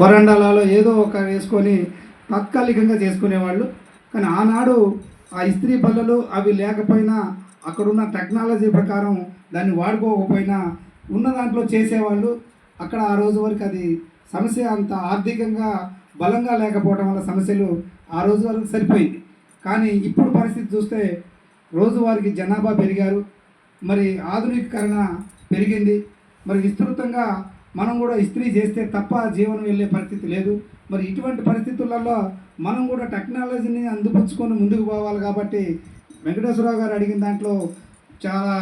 వరండాలలో ఏదో ఒక వేసుకొని తాత్కాలికంగా చేసుకునేవాళ్ళు. కానీ ఆనాడు ఆ ఇస్త్రీ బల్లలు అవి లేకపోయినా అక్కడున్న టెక్నాలజీ ప్రకారం దాన్ని వాడుకోకపోయినా ఉన్న దాంట్లో చేసేవాళ్ళు. అక్కడ ఆ రోజు వరకు అది సమస్య అంత ఆర్థికంగా బలంగా లేకపోవడం వల్ల సమస్యలు ఆ రోజు వరకు సరిపోయింది కానీ ఇప్పుడు పరిస్థితి చూస్తే రోజువారికి జనాభా పెరిగారు. మరి ఆధునికీకరణ పెరిగింది. మరి విస్తృతంగా మనం కూడా ఇస్త్రీ చేస్తే తప్ప జీవనం వెళ్ళే పరిస్థితి లేదు. మరి ఇటువంటి పరిస్థితులలో మనం కూడా టెక్నాలజీని అందిపుచ్చుకొని ముందుకు పోవాలి కాబట్టి వెంకటేశ్వరరావు గారు అడిగిన దాంట్లో చాలా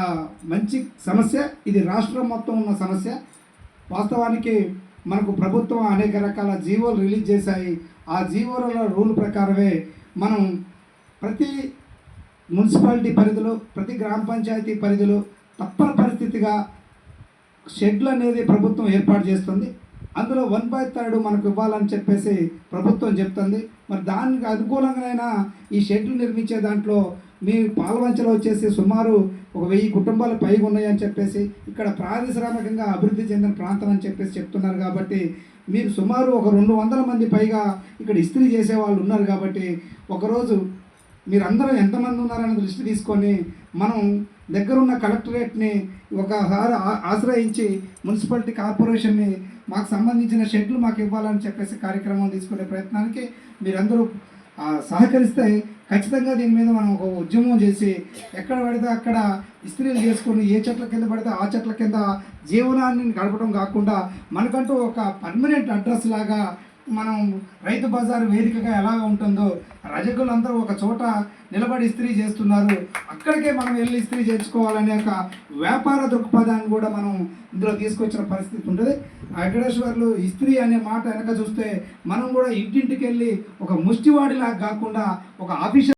మంచి సమస్య ఇది రాష్ట్రం మొత్తం ఉన్న సమస్య. వాస్తవానికి మనకు ప్రభుత్వం అనేక రకాల జీవోలు రిలీజ్ చేశాయి. ఆ జీవోల రూల్ ప్రకారమే మనం ప్రతి మున్సిపాలిటీ పరిధిలో ప్రతి గ్రామ పంచాయతీ పరిధిలో తప్పని పరిస్థితిగా షెడ్లు అనేది ప్రభుత్వం ఏర్పాటు చేస్తుంది. అందులో వన్ బై థర్డ్ మనకు ఇవ్వాలని చెప్పేసి ప్రభుత్వం చెప్తుంది. మరి దానికి అనుకూలంగానైనా ఈ షెడ్లు నిర్మించే దాంట్లో మీ పాలవంచలో వచ్చేసి సుమారు ఒక వెయ్యి కుటుంబాలు పైగా ఉన్నాయని చెప్పేసి ఇక్కడ పారిశ్రామికంగా అభివృద్ధి చెందిన ప్రాంతం అని చెప్పేసి చెప్తున్నారు కాబట్టి మీరు సుమారు ఒక రెండు వందల మంది పైగా ఇక్కడ ఇస్త్రీ చేసే వాళ్ళు ఉన్నారు కాబట్టి ఒకరోజు మీరందరూ ఎంతమంది ఉన్నారని దృష్టి తీసుకొని మనం దగ్గరున్న కలెక్టరేట్ని ఒకసారి ఆశ్రయించి మున్సిపాలిటీ కార్పొరేషన్ని మాకు సంబంధించిన షెడ్లు మాకు ఇవ్వాలని చెప్పేసి కార్యక్రమం తీసుకునే ప్రయత్నానికి మీరందరూ సహకరిస్తే ఖచ్చితంగా దీని మీద మనం ఒక ఉద్యమం చేసి ఎక్కడ పడితే అక్కడ ఇస్త్రీలు చేసుకొని ఏ చెట్ల కింద పడితే ఆ చెట్ల కింద జీవనాన్ని గడపడం కాకుండా మనకంటూ ఒక పర్మనెంట్ అడ్రస్ లాగా మనం రైతు బజార్ వేదికగా ఎలా ఉంటుందో రజకులందరూ ఒక చోట నిలబడి ఇస్త్రీ చేస్తున్నారు. అక్కడికే మనం వెళ్ళి ఇస్త్రీ చేర్చుకోవాలనే ఒక వ్యాపార దృక్పథాన్ని కూడా మనం ఇందులో తీసుకొచ్చిన పరిస్థితి ఉంటుంది. వెంకటేశ్వర్లు ఇస్త్రీ అనే మాట వెనక చూస్తే మనం కూడా ఇంటింటికి వెళ్ళి ఒక ముష్టివాడిలాగా కాకుండా ఒక ఆఫీషియల్